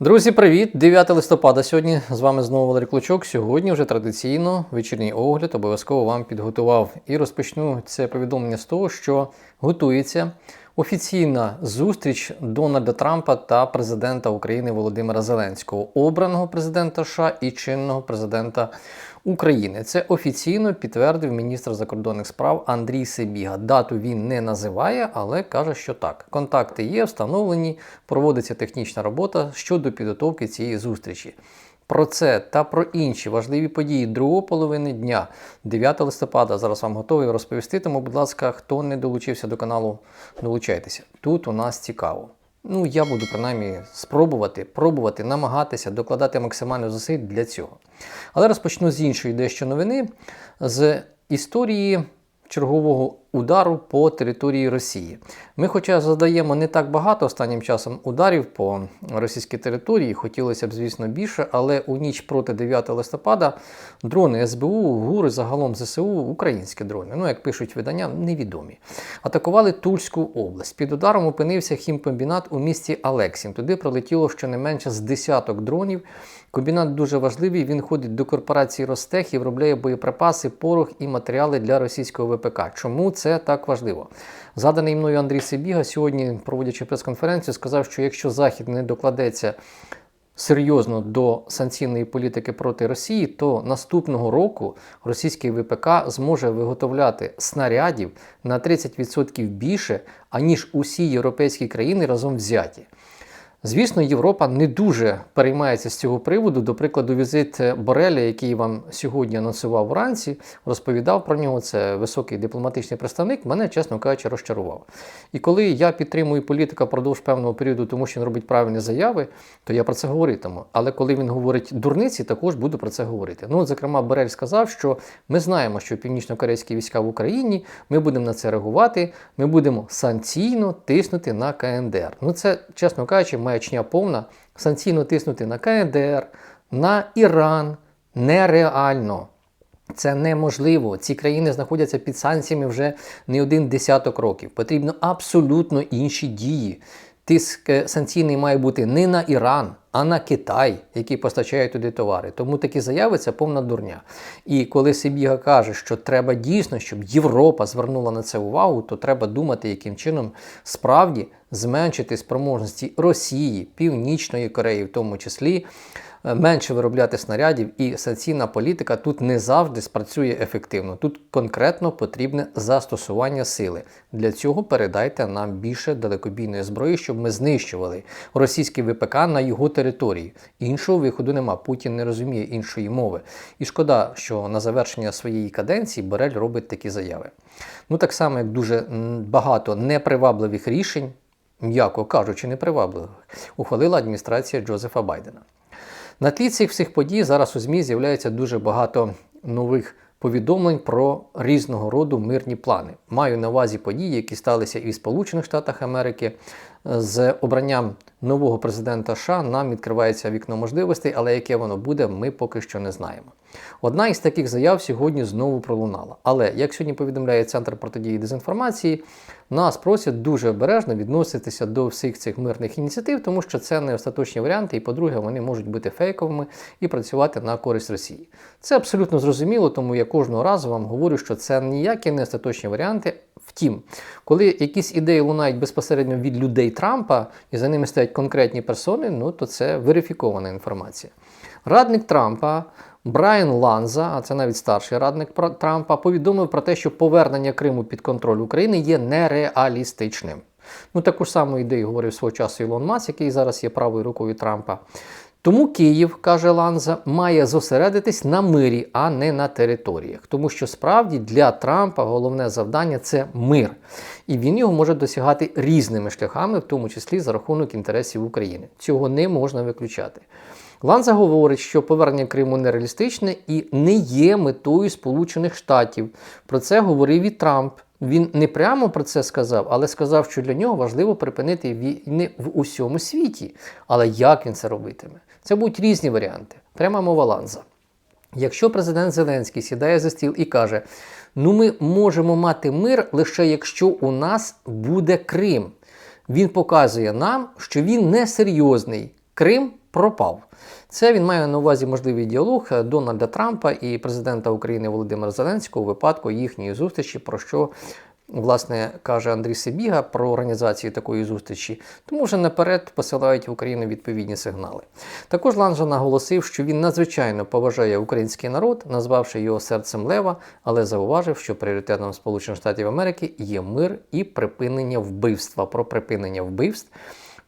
Друзі, привіт! 9 листопада сьогодні. З вами знову Валерій Клочок. Сьогодні вже традиційно вечірній огляд обов'язково вам підготував. І розпочну це повідомлення з того, що готується офіційна зустріч Дональда Трампа та президента України Володимира Зеленського, обраного президента США і чинного президента України. Це офіційно підтвердив міністр закордонних справ Андрій Сибіга. Дату він не називає, але каже, що так. Контакти є, встановлені, проводиться технічна робота щодо підготовки цієї зустрічі. Про це та про інші важливі події другої половини дня, 9 листопада. Зараз вам готовий розповісти. Тому, будь ласка, хто не долучився до каналу, долучайтеся. Тут у нас цікаво. Ну, я буду принаймні спробувати, пробувати, намагатися докладати максимально зусиль для цього. Але розпочну з іншої дещо новини з історії чергового удару по території Росії. Ми, хоча задаємо не так багато останнім часом ударів по російській території, хотілося б, звісно, більше, але у ніч проти 9 листопада дрони СБУ, ГУР, загалом ЗСУ, українські дрони, ну як пишуть видання, невідомі. Атакували Тульську область. Під ударом опинився хімкомбінат у місті Алексін. Туди прилетіло щонайменше з десяток дронів. Комбінат дуже важливий. Він ходить до корпорації Ростех і виробляє боєприпаси, порох і матеріали для російського ВПК. Чому це так важливо? Заданий мною Андрій Сибіга сьогодні, проводячи прес-конференцію, сказав, що якщо Захід не докладеться серйозно до санкційної політики проти Росії, то наступного року російський ВПК зможе виготовляти снарядів на 30% більше, аніж усі європейські країни разом взяті. Звісно, Європа не дуже переймається з цього приводу. До прикладу, візит Бореля, який вам сьогодні анонсував вранці, розповідав про нього. Це високий дипломатичний представник, мене, чесно кажучи, розчарував. І коли я підтримую політика впродовж певного періоду, тому що він робить правильні заяви, то я про це говоритиму. Але коли він говорить дурниці, також буду про це говорити. Ну, зокрема, Борель сказав, що ми знаємо, що північно-корейські війська в Україні, ми будемо на це реагувати, ми будемо санкційно тиснути на КНДР. Ну, це, чесно кажучи, маячня повна, санкційно тиснути на КНДР, на Іран нереально. Це неможливо. Ці країни знаходяться під санкціями вже не один десяток років. Потрібно абсолютно інші дії. Тиск е, санкційний має бути не на Іран, а на Китай, який постачає туди товари. Тому такі заяви це повна дурня. І коли Сибіга каже, що треба дійсно, щоб Європа звернула на це увагу, то треба думати, яким чином справді зменшити спроможності Росії, Північної Кореї, в тому числі. Е, Менше виробляти снарядів і санкційна політика тут не завжди спрацює ефективно. Тут конкретно потрібне застосування сили. Для цього передайте нам більше далекобійної зброї, щоб ми знищували російський ВПК на його території. Іншого виходу нема. Путін не розуміє іншої мови. І шкода, що на завершення своєї каденції Борель робить такі заяви. Ну так само, як дуже багато непривабливих рішень, м'яко кажучи, непривабливих, ухвалила адміністрація Джозефа Байдена. На тлі цих всіх подій зараз у ЗМІ з'являється дуже багато нових повідомлень про різного роду мирні плани. Маю на увазі події, які сталися і в Сполучених Штатах Америки. З обранням нового президента США нам відкривається вікно можливостей, але яке воно буде, ми поки що не знаємо. Одна із таких заяв сьогодні знову пролунала. Але як сьогодні повідомляє Центр протидії дезінформації, нас просять дуже обережно відноситися до всіх цих мирних ініціатив, тому що це не остаточні варіанти, і, по-друге, вони можуть бути фейковими і працювати на користь Росії. Це абсолютно зрозуміло, тому я кожного разу вам говорю, що це ніякі не остаточні варіанти. Втім, коли якісь ідеї лунають безпосередньо від людей Трампа і за ними стоять конкретні персони, ну то це верифікована інформація. Радник Трампа Брайан Ланза, а це навіть старший радник Трампа, повідомив про те, що повернення Криму під контроль України є нереалістичним. Ну, таку ж саму ідею говорив свого часу Ілон Мас, який зараз є правою рукою Трампа. Тому Київ, каже Ланза, має зосередитись на мирі, а не на територіях. Тому що справді для Трампа головне завдання це мир. І він його може досягати різними шляхами, в тому числі за рахунок інтересів України. Цього не можна виключати. Ланза говорить, що повернення Криму нереалістичне і не є метою Сполучених Штатів. Про це говорив і Трамп. Він не прямо про це сказав, але сказав, що для нього важливо припинити війни в усьому світі. Але як він це робитиме? Це будуть різні варіанти. Пряма мова Ланза. Якщо президент Зеленський сідає за стіл і каже: ну ми можемо мати мир лише якщо у нас буде Крим, він показує нам, що він не серйозний. Крим пропав. Це він має на увазі можливий діалог Дональда Трампа і президента України Володимира Зеленського у випадку їхньої зустрічі, про що власне каже Андрій Сибіга про організацію такої зустрічі, тому вже наперед посилають в Україну відповідні сигнали. Також Ланжа наголосив, що він надзвичайно поважає український народ, назвавши його серцем лева, але зауважив, що пріоритетом Сполучених Штатів Америки є мир і припинення вбивства. Про припинення вбивств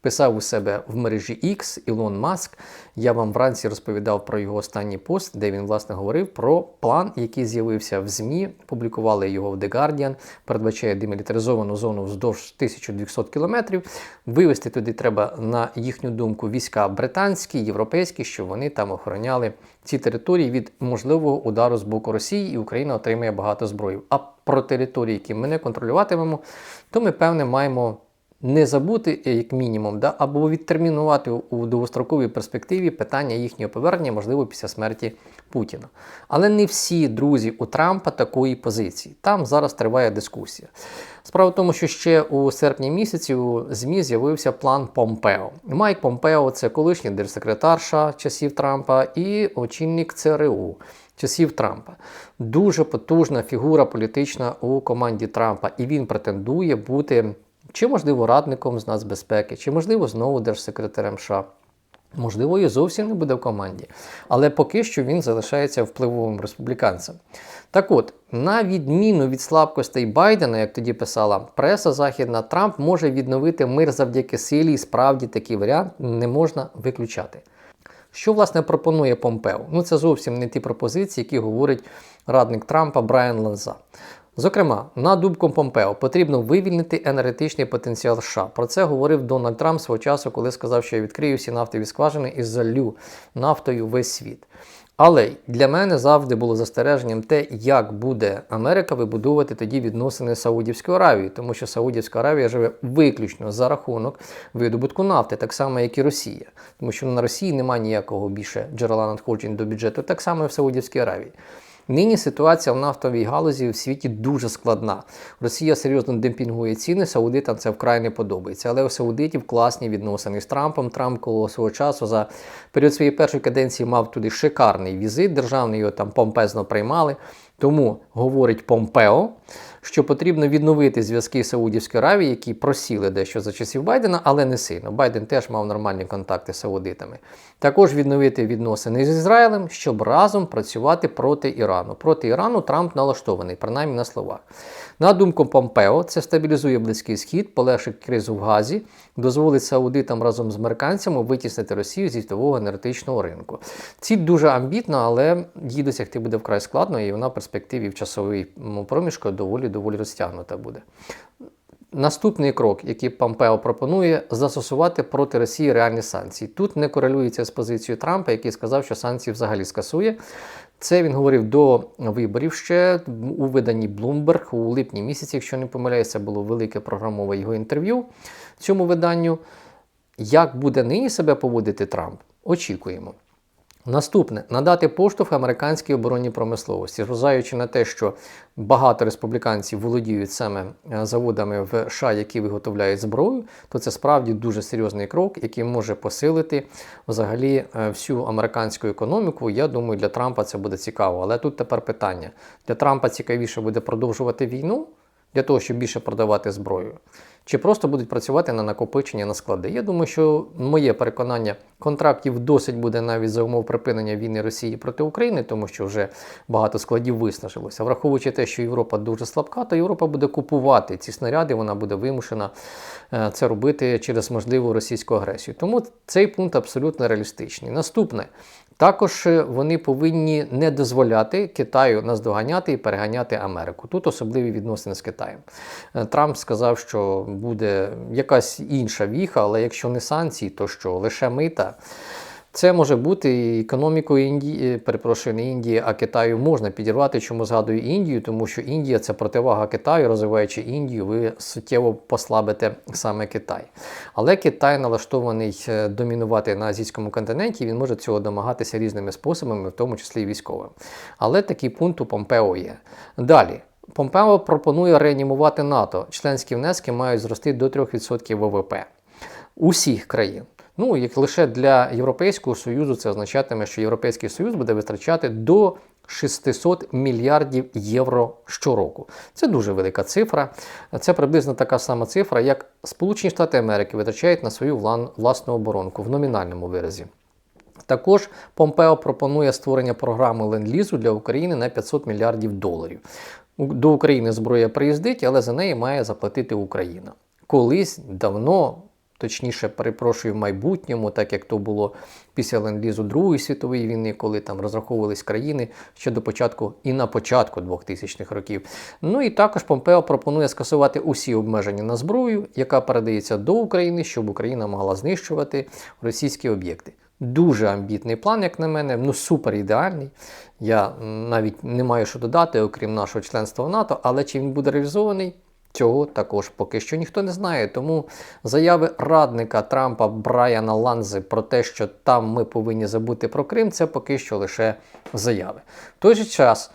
писав у себе в мережі X Ілон Маск. Я вам вранці розповідав про його останній пост, де він власне говорив про план, який з'явився в ЗМІ. Публікували його в The Guardian, передбачає демілітаризовану зону вздовж 1200 кілометрів. Вивести туди треба, на їхню думку, війська британські, європейські, щоб вони там охороняли ці території від можливого удару з боку Росії, і Україна отримає багато зброї. А про території, які ми не контролюватимемо, то ми певне маємо не забути, е, як мінімум, да, або відтермінувати у довгостроковій перспективі питання їхнього повернення, можливо, після смерті Путіна. Але не всі друзі у Трампа такої позиції. Там зараз триває дискусія. Справа в тому, що ще у серпні місяці у ЗМІ з'явився план Помпео. Майк Помпео це колишній держсекретар США часів Трампа і очільник ЦРУ. Часів Трампа дуже потужна фігура політична у команді Трампа, і він претендує бути чи, можливо, радником з нацбезпеки, чи, можливо, знову держсекретарем США. Можливо, і зовсім не буде в команді. Але поки що він залишається впливовим республіканцем. Так от, на відміну від слабкостей Байдена, як тоді писала преса західна, Трамп може відновити мир завдяки силі, і справді такий варіант не можна виключати. Що, власне, пропонує Помпео? Ну, це зовсім не ті пропозиції, які говорить радник Трампа Брайан Ланза. Зокрема, на думку Помпео потрібно вивільнити енергетичний потенціал США. Про це говорив Дональд Трамп свого часу, коли сказав, що я відкрию всі нафтові скважини і залю нафтою весь світ. Але для мене завжди було застереженням те, як буде Америка вибудовувати тоді відносини з Саудівською Аравією, тому що Саудівська Аравія живе виключно за рахунок видобутку нафти, так само, як і Росія, тому що на Росії немає ніякого більше джерела надходжень до бюджету, так само і в Саудівській Аравії. Нині ситуація в нафтовій галузі в світі дуже складна. Росія серйозно демпінгує ціни, саудитам це вкрай не подобається. Але у саудитів класні відносини з Трампом. Трамп коло свого часу за період своєї першої каденції мав туди шикарний візит. Державний його там помпезно приймали. Тому говорить Помпео, що потрібно відновити зв'язки Саудівської Аравії, які просіли дещо за часів Байдена, але не сильно. Байден теж мав нормальні контакти з саудитами. Також відновити відносини з Ізраїлем, щоб разом працювати проти Ірану. Проти Ірану Трамп налаштований, принаймні на словах. На думку Помпео, це стабілізує Близький Схід, полегшить кризу в Газі, дозволить саудитам разом з американцями витіснити Росію зі світового енергетичного ринку. Ціль дуже амбітна, але її досягти буде вкрай складно, і вона в перспективі в часовому проміжку доволі доволі розтягнута буде. Наступний крок, який Помпео пропонує, застосувати проти Росії реальні санкції. Тут не корелюється з позицією Трампа, який сказав, що санкції взагалі скасує. Це він говорив до виборів ще у виданні Bloomberg у липні місяці, якщо не помиляюся, було велике програмове його інтерв'ю цьому виданню. Як буде нині себе поводити Трамп? Очікуємо. Наступне надати поштовх американській оборонній промисловості, зважаючи на те, що багато республіканців володіють саме е, заводами в США, які виготовляють зброю, то це справді дуже серйозний крок, який може посилити взагалі е, всю американську економіку. Я думаю, для Трампа це буде цікаво. Але тут тепер питання: для Трампа цікавіше буде продовжувати війну для того, щоб більше продавати зброю чи просто будуть працювати на накопичення на склади. Я думаю, що моє переконання контрактів досить буде навіть за умов припинення війни Росії проти України, тому що вже багато складів виснажилося. Враховуючи те, що Європа дуже слабка, то Європа буде купувати ці снаряди, вона буде вимушена е, це робити через можливу російську агресію. Тому цей пункт абсолютно реалістичний. Наступне. Також е, вони повинні не дозволяти Китаю наздоганяти і переганяти Америку. Тут особливі відносини з Китаєм. Е, Трамп сказав, що буде якась інша віха, але якщо не санкції, то що лише мита. Це може бути економікою Індії, е, перепрошую, не Індії, а Китаю можна підірвати. Чому згадую Індію? Тому що Індія це противага Китаю, розвиваючи Індію, ви суттєво послабите саме Китай. Але Китай налаштований е, домінувати на азійському континенті, він може цього домагатися різними способами, в тому числі і військовим. Але такий пункт у Помпео є. Далі. Помпео пропонує реанімувати НАТО. Членські внески мають зрости до 3% ВВП усіх країн. Ну, як лише для Європейського Союзу це означатиме, що Європейський Союз буде витрачати до 600 мільярдів євро щороку. Це дуже велика цифра. Це приблизно така сама цифра, як Сполучені Штати Америки витрачають на свою власну оборонку в номінальному виразі. Також Помпео пропонує створення програми ленд-лізу для України на 500 мільярдів доларів. До України зброя приїздить, але за неї має заплатити Україна. Колись давно, точніше, перепрошую, в майбутньому, так як то було після ленд-лізу Другої світової війни, коли там розраховувались країни ще до початку і на початку 2000-х років. Ну і також Помпео пропонує скасувати усі обмеження на зброю, яка передається до України, щоб Україна могла знищувати російські об'єкти. Дуже амбітний план, як на мене, ну супер ідеальний. Я навіть не маю що додати, окрім нашого членства в НАТО, але чи він буде реалізований, цього також поки що ніхто не знає. Тому заяви радника Трампа Брайана Ланзи про те, що там ми повинні забути про Крим, це поки що лише заяви. В той же час.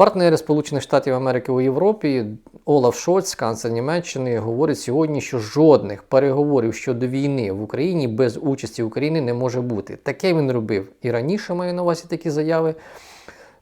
Партнери Сполучених Штатів Америки у Європі Олаф Шольц, канцлер Німеччини, говорить сьогодні, що жодних переговорів щодо війни в Україні без участі України не може бути. Таке він робив і раніше маю на увазі такі заяви.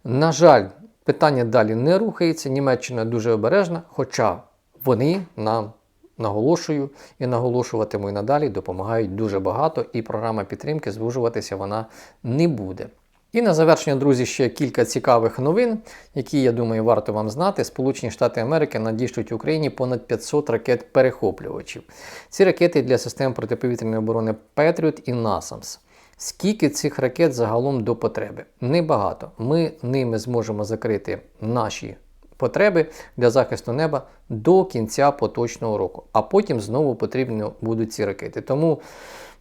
На жаль, питання далі не рухається. Німеччина дуже обережна, хоча вони нам наголошую і наголошуватиму і надалі допомагають дуже багато, і програма підтримки звужуватися вона не буде. І на завершення, друзі, ще кілька цікавих новин, які, я думаю, варто вам знати. Сполучені Штати Америки надішлють Україні понад 500 ракет-перехоплювачів. Ці ракети для систем протиповітряної оборони Patriot і NASAMS. Скільки цих ракет загалом до потреби? Небагато. Ми ними зможемо закрити наші потреби для захисту неба до кінця поточного року, а потім знову потрібні будуть ці ракети. Тому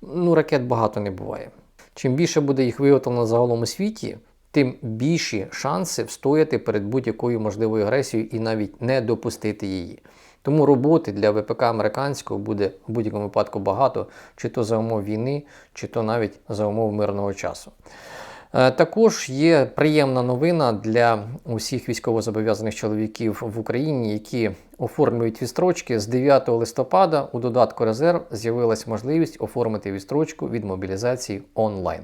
ну, ракет багато не буває. Чим більше буде їх виготовлено загалом у світі, тим більші шанси встояти перед будь-якою можливою агресією і навіть не допустити її. Тому роботи для ВПК американського буде в будь-якому випадку багато, чи то за умов війни, чи то навіть за умов мирного часу. Е, Також є приємна новина для усіх військовозобов'язаних чоловіків в Україні, які оформлюють відстрочки. З 9 листопада у додатку резерв з'явилась можливість оформити відстрочку від мобілізації онлайн.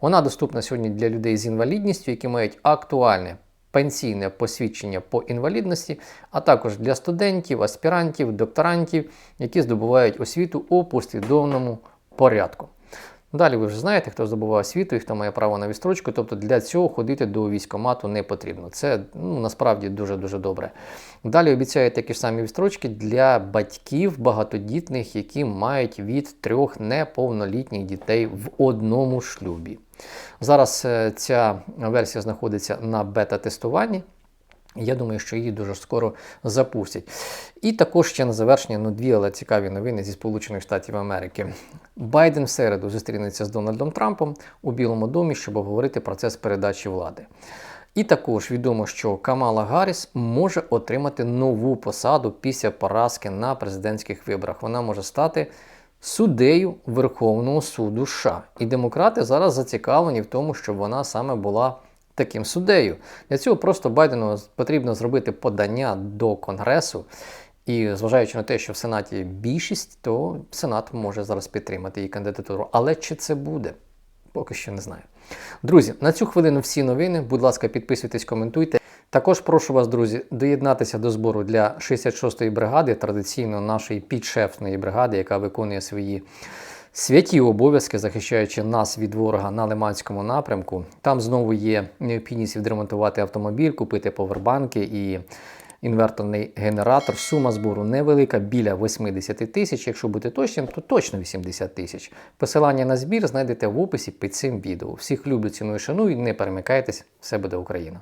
Вона доступна сьогодні для людей з інвалідністю, які мають актуальне пенсійне посвідчення по інвалідності, а також для студентів, аспірантів, докторантів, які здобувають освіту у послідовному порядку. Далі ви вже знаєте, хто здобуває освіту і хто має право на відстрочку. Тобто для цього ходити до військкомату не потрібно. Це ну, насправді дуже-дуже добре. Далі обіцяють такі ж самі відстрочки для батьків багатодітних, які мають від трьох неповнолітніх дітей в одному шлюбі. Зараз е, ця версія знаходиться на бета-тестуванні. Я думаю, що її дуже скоро запустять. І також ще на завершення ну, дві але цікаві новини зі Сполучених Штатів Америки. Байден в середу зустрінеться з Дональдом Трампом у Білому домі, щоб обговорити процес передачі влади. І також відомо, що Камала Гарріс може отримати нову посаду після поразки на президентських виборах. Вона може стати суддею Верховного суду США. І демократи зараз зацікавлені в тому, щоб вона саме була таким суддею. Для цього просто Байдену потрібно зробити подання до Конгресу. І зважаючи на те, що в Сенаті більшість, то Сенат може зараз підтримати її кандидатуру. Але чи це буде? Поки що не знаю. Друзі, на цю хвилину всі новини. Будь ласка, підписуйтесь, коментуйте. Також прошу вас, друзі, доєднатися до збору для 66-ї бригади, традиційно нашої підшефної бригади, яка виконує свої святі обов'язки, захищаючи нас від ворога на Лиманському напрямку. Там знову є необхідність відремонтувати автомобіль, купити повербанки і інверторний генератор. Сума збору невелика, біля 80 тисяч. Якщо бути точним, то точно 80 тисяч. Посилання на збір знайдете в описі під цим відео. Всіх люблю, ціную, шаную, не перемикайтесь, все буде Україна!